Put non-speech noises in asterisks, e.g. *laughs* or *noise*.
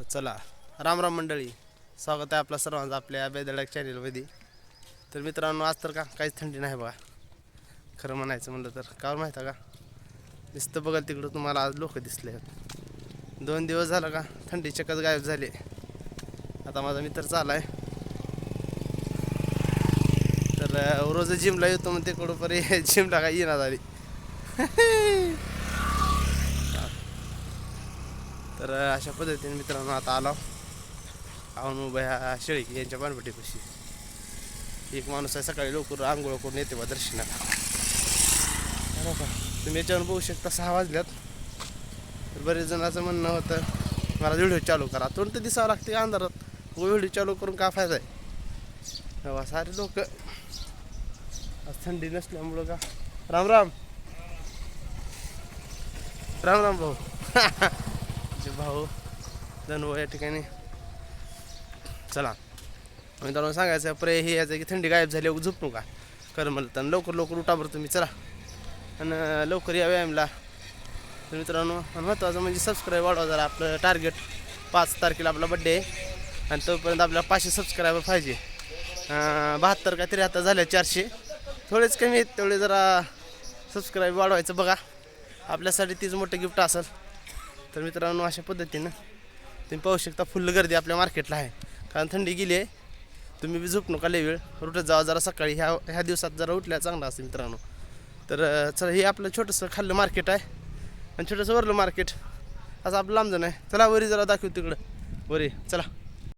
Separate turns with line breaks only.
तर चला राम राम मंडळी. स्वागत आहे आपला सर्वांचं आपल्या बेदडक चॅनेलमध्ये तर मित्रांनो आज तर का काहीच थंडी नाही बघा. खरं म्हणायचं म्हणलं तर. कावर माहीत आहे का? दिसतं बघाल तिकडं तुम्हाला आज लोक दिसले दोन दिवस झालं का थंडी चक्कच गायब झाले. आता माझा मित्र चाला आहे. तर रोज जिमला येतो मग तिकडं परी जिमला काय येणार झाली *laughs* तर अशा पद्धतीने मित्रांनो आता आलो. आऊन उभा ह्या शेळी यांच्या पानपट्टीपाशी एक माणूस आहे सकाळी लवकर आंघोळ करून येते बा दर्शनाला. बरं का तुम्ही याच्यावर बघू शकता सहा वाजल्यात. तर बरेच जणांचं म्हणणं होतं मला व्हिडिओ चालू करा. तोंड तर दिसावं लागते अंधारात. व्हिडिओ चालू करून का फायदा आहे? तेव्हा सारे लोक आज थंडी नसल्यामुळं का? राम राम. राम राम भाऊ. *laughs* आमचे भाऊ धनभाऊ या ठिकाणी. चला. मित्रांनो सांगायचं प्रे हे याचं की थंडी गायब झाली झोप झोपू का? कर म्हणलं तर. लवकर लवकर उठा बरं तुम्ही चला. आणि लवकर या व्यायामला. तर मित्रांनो महत्त्वाचं म्हणजे सबस्क्राईब वाढवा जरा. आपलं टार्गेट पाच तारखेला आपला बड्डे आहे. आणि तोपर्यंत आपल्याला पाचशे सबस्क्रायबर पाहिजे. बहात्तर का त्र्याहत्तर झाले चारशे. थोडेच कमी आहेत तेवढे जरा सबस्क्राईब वाढवायचं बघा. आपल्यासाठी तीच मोठं गिफ्ट असेल. तर मित्रांनो अशा पद्धतीनं तुम्ही पाहू शकता फुल्ल गर्दी आपल्या मार्केटला आहे. कारण थंडी गेली आहे. तुम्ही बी झोप नका लई वेळ. रुटत जावा जरा सकाळी. ह्या ह्या दिवसात जरा उठल्या चांगला असेल मित्रांनो. तर चला हे आपलं छोटंसं खाल्लं मार्केट आहे. आणि छोटंसं वरलं मार्केट असं आपलं लांब आहे. चला वरी जरा दाखवू तिकडं. वरी चला.